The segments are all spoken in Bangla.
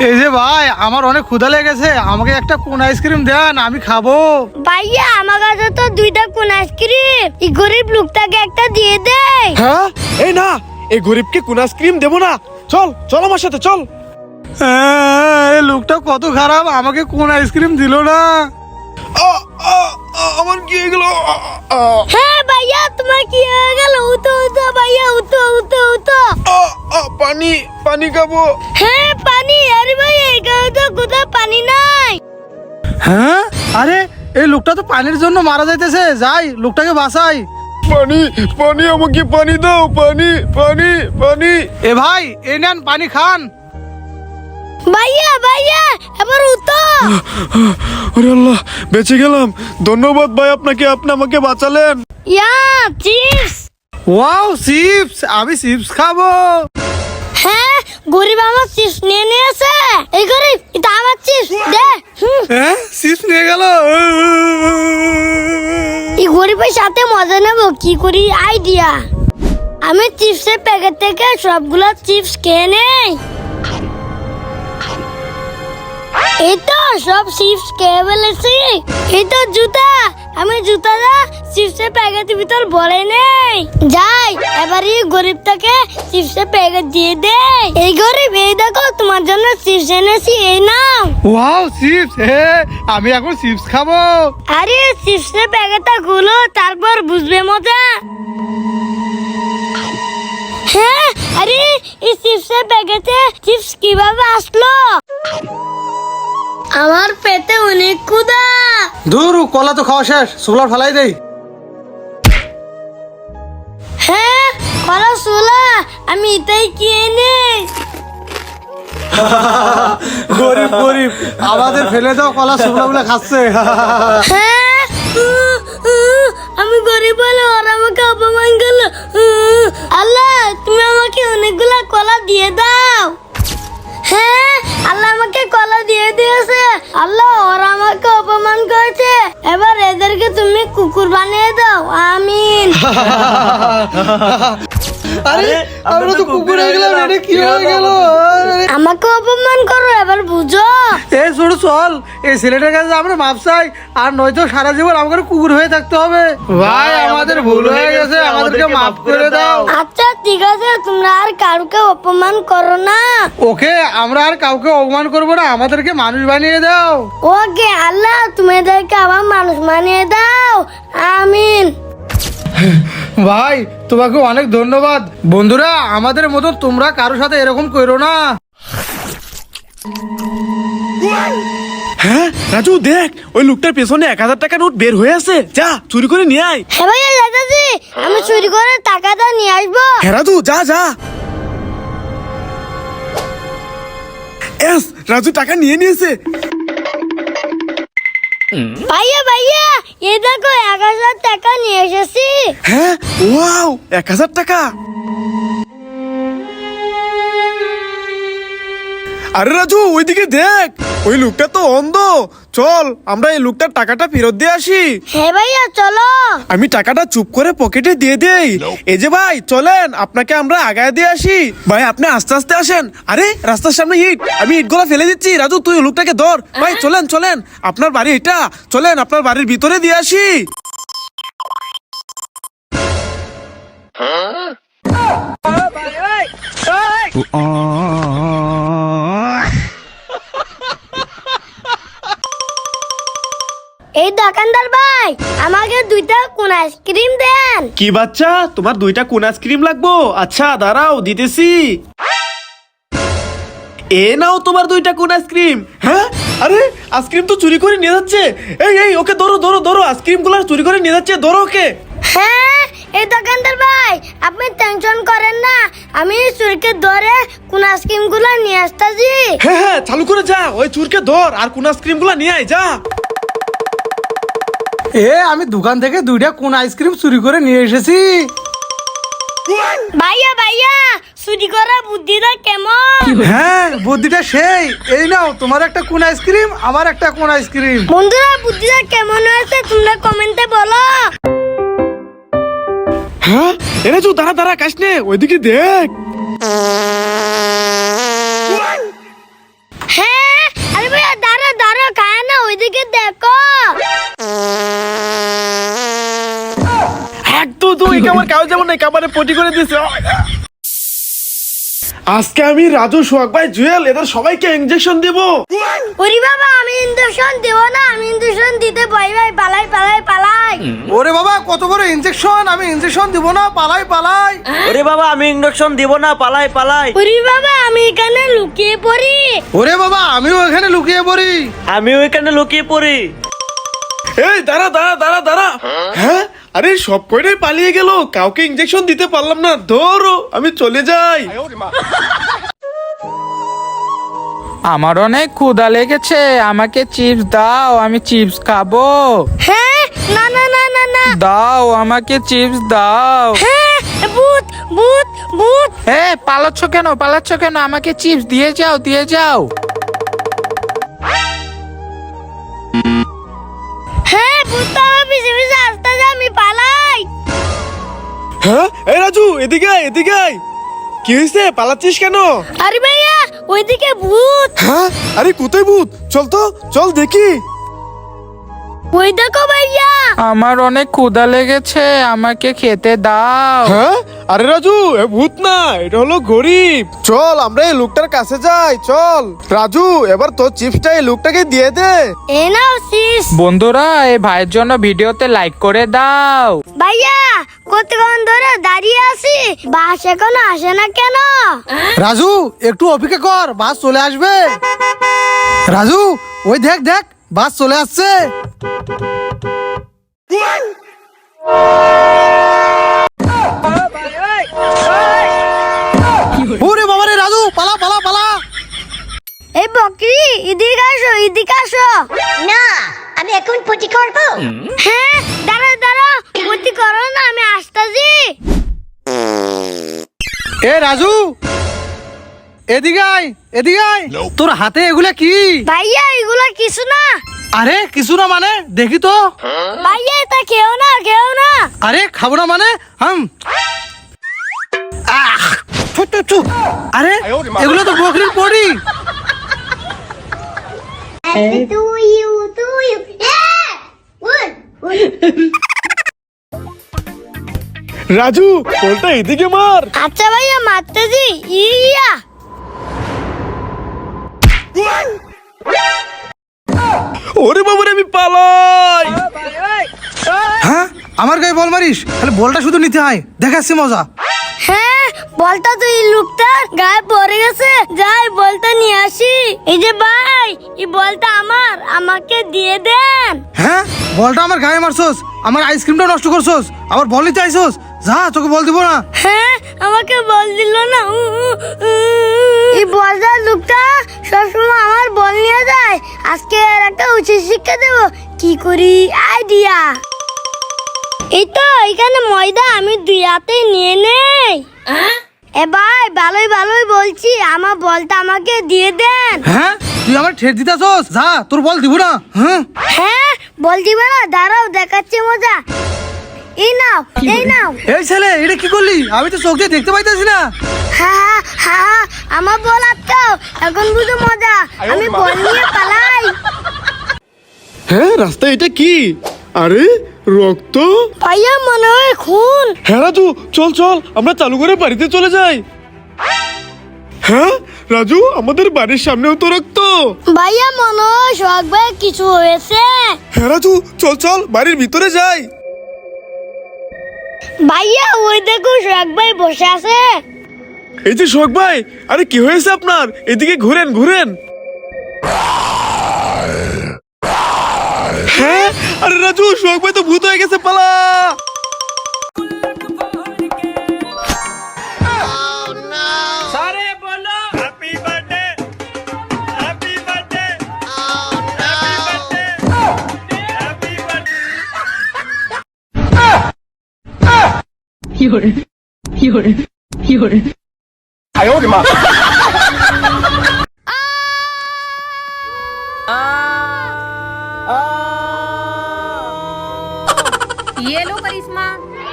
এই যে ভাই আমার অনেক ক্ষুধা লেগেছে আমাকে একটা কোন আইসক্রিম দেন আমি খাব। ভাইয়া আমার কাছে তো দুইটা কোন আইসক্রিম। এই গরিব লোকটাকে একটা দিয়ে দেয় হ্যাঁ? এই না এই গরিবকে কোন আইসক্রিম দেবো না। চল চল আমার সাথে চল। হ্যাঁ, এই লোকটা কত খারাপ আমাকে কোন আইসক্রিম দিল না। আ, আ, আ, আমার কি হয়ে গেল? আ, আ, হ্যাঁ ভাইয়া তোমার কি হয়ে গেল? উতো উতো ভাইয়া উতো উতো উতো আ, আ, পানি পানি খাব। হ্যাঁ পানি আরে ভাই এখানে তো কোথাও পানি নাই। হ্যাঁ? আরে এই লোকটা তো পানির জন্য মারা যাইতেছে। যাই লোকটাকে বাঁচাই। পানি পানি আমাকে পানি দাও পানি পানি পানি। এ ভাই এই নেন পানি খান। ভাইয়া ভাইয়া এবার উতো আরে আল্লাহ বেঁচে গেলাম। ধন্যবাদ ভাই আপনাকে আপনি আমাকে বাঁচালেন। ইয়া চিপস। ওয়াও চিপস আমি চিপস খাব। হ্যাঁ গরিব আমার চিপস নিয়ে নিয়েছে। এই গরিব এটা আমার চিপস দে। হ্যাঁ চিপস নিয়ে গেল। এই গরিবের সাথে মজা নেব কি করি আইডিয়া আমি চিপসের প্যাকেট থেকে সবগুলো চিপস খেয়ে নেই। তো সব চিপস ফেলেছি এই তো জুতা। আমি জুতাটা চিপসের প্যাকেটের ভিতর ভরে নেই। যাই এবার এই গরিবটাকে চিপসের প্যাকেট দিয়ে দে। এই গরিব এই দেখো তোমার জন্য চিপস এনেছি এই নাও। ওয়াও চিপস হে আমি এখন চিপস খাব। আরে চিপসের প্যাকেটটা গুলো তারপর বুঝবে মজা। হ্যাঁ আরে এই চিপসের প্যাকেটে চিপস কীভাবে আসলো? আমার পেটে অনেক ক্ষুধা। দূর কলা তো খাওয়া শেষ। সোলার ফেলাই দেই। হ্যাঁ কলা সোলা আমি এটাই নেই গরিব গরিব আমাদের ফেলে দাও কলা শুকনো গুলো খাচ্ছে। হ্যাঁ আমি গরিব বলে ওরা আমাকে অপমান করল। আল্লাহ তুমি আমাকে অনেকগুলা আল্লাহ ওরা আমাকে অপমান করেছে। এবার এদেরকে তুমি কুকুর বানিয়ে দাও। আমিন। আরে আমরা তো কুকুর হয়ে গেলাম এটা কি হয়ে গেল? আমাকে অপমান করো এবার বুঝো। এই ছোট চল। এই ছেলেটার কাছে আমরা মাপ চাই। আর নয়তো সারা জীবন আমাকে কুকুর হয়ে থাকতে হবে। ভাই আমাদের ভুল হয়ে গেছে আমাদেরকে মাফ করে দাও। আচ্ছা ঠিক আছে তোমরা আর কাউকে অপমান করো না। ওকে আমরা আর কাউকে অপমান করব না আমাদেরকে মানুষ বানিয়ে দাও। ওকে আল্লাহ তুমি এদেরকে আবার মানুষ বানিয়ে দাও। আমিন। ভাই তোমাকে অনেক ধন্যবাদ। বন্ধুরা আমাদের মতো তোমরা কারোর সাথে এরকম করো না। হ্যাঁ রাজু দেখ ওই লোকটার পেছনে এক হাজার টাকা নোট বের হয়ে আছে। যা চুরি করে নিয়ে আয়। হ্যাঁ ভাইয়া দাদাজি আমি চুরি করে টাকাটা নিয়ে আসব। হ্যাঁ রাজু যা যা। এস রাজু টাকা নিয়ে নিয়েছে। ভাইয়া ভাইয়া এ দেখো এক হাজার টাকা নিয়ে এসেছি। হ্যাঁ ওয়াও এক হাজার টাকা। আরে রাজু ওইদিকে দেখ। ওই লোকটা তো অন্ধ। চল আমরা এই লোকটার টাকাটা ফেরত দিয়ে আসি। হ্যাঁ ভাইয়া চলো। আমি টাকাটা চুপ করে পকেটে দিয়ে দেই। এই যে ভাই চলেন আপনাকে আমরা আগায় দিয়ে আসি। ভাই আপনি আস্তে আস্তে আসেন। আরে রাস্তার সামনে ইট। আমি ইটগুলো ফেলে দিচ্ছি। রাজু তুই ওই লোকটাকে ধর। ভাই চলেন চলেন। আপনার বাড়ি এটা। চলেন আপনার বাড়ির ভিতরে দিয়ে আসি। এই দোকানদার ভাই আমাকে দুইটা কোন আইসক্রিম দেন। কি বাচ্চা? তোমার দুইটা কোন আইসক্রিম লাগবো? আচ্ছা দাঁড়াও দিতেছি। এ নাও তোমার দুইটা কোন আইসক্রিম। হ্যাঁ? আরে আইসক্রিম তো চুরি করে নিয়ে যাচ্ছে। এই এই ওকে ধরো ধরো ধরো আইসক্রিমগুলো চুরি করে নিয়ে যাচ্ছে ধরো ওকে। হ্যাঁ এই দোকানদার ভাই আপনি টেনশন করেন না আমি চুরিকে ধরে কোন আইসক্রিমগুলো নিয়ে আসতেছি। হ্যাঁ হ্যাঁ চালু করে যা ওই চুরকে ধর আর কোন আইসক্রিমগুলো নিয়ে আয় যা। এ আমি দোকান থেকে দুইটা কোন আইসক্রিম চুরি করে নিয়ে এসেছি। ভাইয়া ভাইয়া চুরি করা বুদ্ধিটা কেমন? হ্যাঁ বুদ্ধিটা সেই। এই নাও তোমার একটা কোন আইসক্রিম আমার একটা কোন আইসক্রিম। বন্ধুরা বুদ্ধিটা কেমন হয়েছে তোমরা কমেন্টে বলো। হ্যাঁ এরে তো দাঁড়া দাঁড়া কাশ নে ওইদিকে দেখ। হ্যাঁ আরে ভাইয়া দাঁড়া দাঁড়া খায় না ওইদিকে দেখো। কাউ যেমন নাই কামারে পটি করে দিছে? আজকে আমি রাজু সোহাগ ভাই জুয়েল এদের সবাইকে ইনজেকশন দিব। ওরে বাবা আমি ইঞ্জেকশন দেবো না আমি ইঞ্জেকশন দিতে ভয় ভাই পালাই পালাই পালাই। ওরে বাবা কত বড় ইনজেকশন আমি ইনজেকশন দিব না পালাই পালাই। ওরে বাবা আমি ইন্ডাকশন দিব না পালাই পালাই। ওরে বাবা আমি এখানে লুকিয়ে পড়ি। ওরে বাবা আমিও এখানে লুকিয়ে পড়ি। আমি ওইখানে লুকিয়ে পড়ি। এই দাঁড়া দাঁড়া দাঁড়া দাঁড়া। হ্যাঁ? আরে সব কয়টাই পালিয়ে গেল? কাউকে ইঞ্জেকশন দিতে পারলাম না। ধরো আমি চলে যাই। আমার অনেক ক্ষুধা লেগেছে আমাকে চিপস দাও আমি চিপস খাব। হ্যাঁ না না না না না। দাও আমাকে চিপস দাও। হ্যাঁ ভূত ভূত ভূত। এ পালাচ্ছ কেন? পালাচ্ছ কেন? আমাকে চিপস দিয়ে যাও দিয়ে যাও। হ্যাঁ ভূত আমার পিছে পিছে আসতে যে আমি পালাই। হ্যাঁ? এই রাজু এদিকে আয়, এদিকে আয়। কি হয়েছে পালাচ্ছিস কেন? আরে ভাইয়া ওইদিকে ভূত। হ্যাঁ? আরে কোথায় ভূত। চল তো চল দেখি। ওই দেখো ভাইয়া। আমার অনেক ক্ষুধা লেগেছে আমাকে খেতে দাও। হ্যাঁ? আরে রাজু এ ভূত না এটা হলো গরিব। চল আমরা এই লোকটার কাছে যাই চল। রাজু এবার তোর চিপসটা এই লোকটাকে দিয়ে দে। এ নাও সিস বন্ধুরা এই ভাইয়ের জন্য ভিডিওতে লাইক করে দাও। ভাইয়া কতক্ষণ ধরে দাঁড়িয়ে আছি? বাস এখনও আসে না কেন? রাজু একটু অপেক্ষা কর বাস চলে আসবে। রাজু ওই দেখ দেখ বাস চলে আসছে। ওরে বাবা রে রাজু পালা পালা পালা। এই বকরি এদিকে আসো এদিকে আসো। না আমি এখন পটি করব। হ্যাঁ দাঁড়া দাঁড়া ক্ষতি করো না আমি আসতেছি। এ রাজু এদিকে আয় এদিকে আয়। তোর হাতে এগুলা কি? ভাইয়া এগুলো কিছু না। আরে কিছু না মানে? দেখি তো। ভাইয়া এটা খেও না খেও না। আরে খাব না মানে? হাম। আরে এগুলো তো বকরির পড়ি রাজু বলটা এদিকে মার। আচ্ছা ভাইয়া মারতেছি। ইয়া। ওরে বাবারে আমি পালাই। হ্যাঁ? আমার গায়ে বল মারিস? তাহলে বলটা শুধু নিতে হয় দেখাচ্ছি মজা। হ্যাঁ বলটা তো এই লোকটা গায়ে পড়ে গেছে। যাই বলটা নিয়ে আসি। এই যে ভাই এই বলটা আমার। আমাকে দিয়ে দেন। হ্যাঁ? বলটা আমার গায়ে মারছস। আমার আইসক্রিমটা নষ্ট করছস। আবার বল নিতে আইসস। যা তোকে বল দিব না। হ্যাঁ আমাকে বল দিল না। এই বলটার লোকটা সবসময় আমার বল নিয়ে যায়। আজকে একটা উচিত শিক্ষা দেব? কি করি? আইডিয়া এই তো এখানে ময়দা আমি দুই হাতে নিয়ে নেই। এ ভাই ভালোই ভালোই বলছি। আমার বলটা আমাকে দিয়ে দেন। হ্যাঁ? তুই আমার ঠের দিতাছস? যা তোর বল দিব না। হ্যাঁ? হ্যাঁ বল দিবে না। দাঁড়াও দেখাচ্ছি মজা। এই নাও এই নাও। এই ছেলে এটা কি করলি? আমি তো চোখ দিয়ে দেখতে পাইতেছি না। হা হা হা আমার বল আটকাও। এখন বুঝো মজা। আমি বল নিয়ে পালাই। হ্যাঁ রাস্তা এটা কি? আরে রক্ত? ভাইয়া মনে হয় খুন হ্যাঁ রাজু চল চল আমরা চালু করে বাড়িতে চলে যাই। হ্যাঁ রাজু আমাদের বাড়ির সামনেও তো রক্ত। ভাইয়া মনে হয় শখ ভাই কিছু হয়েছে? হ্যাঁ রাজু চল চল বাড়ির ভিতরে যাই। ভাইয়া ওই দেখো শখ ভাই বসে আছে। এই যে শোক ভাই আরে কি হয়েছে আপনার? এদিকে ঘুরেন ঘুরেন। আরে রাজু শোক ভাই তো ভূত হয়ে গেছে পালা। ये लो करिश्मा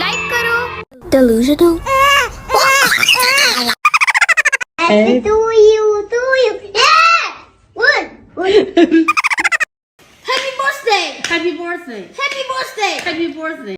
लाइक करो delusional to you to you उड उड Happy birthday! Happy birthday! Happy birthday! Happy birthday!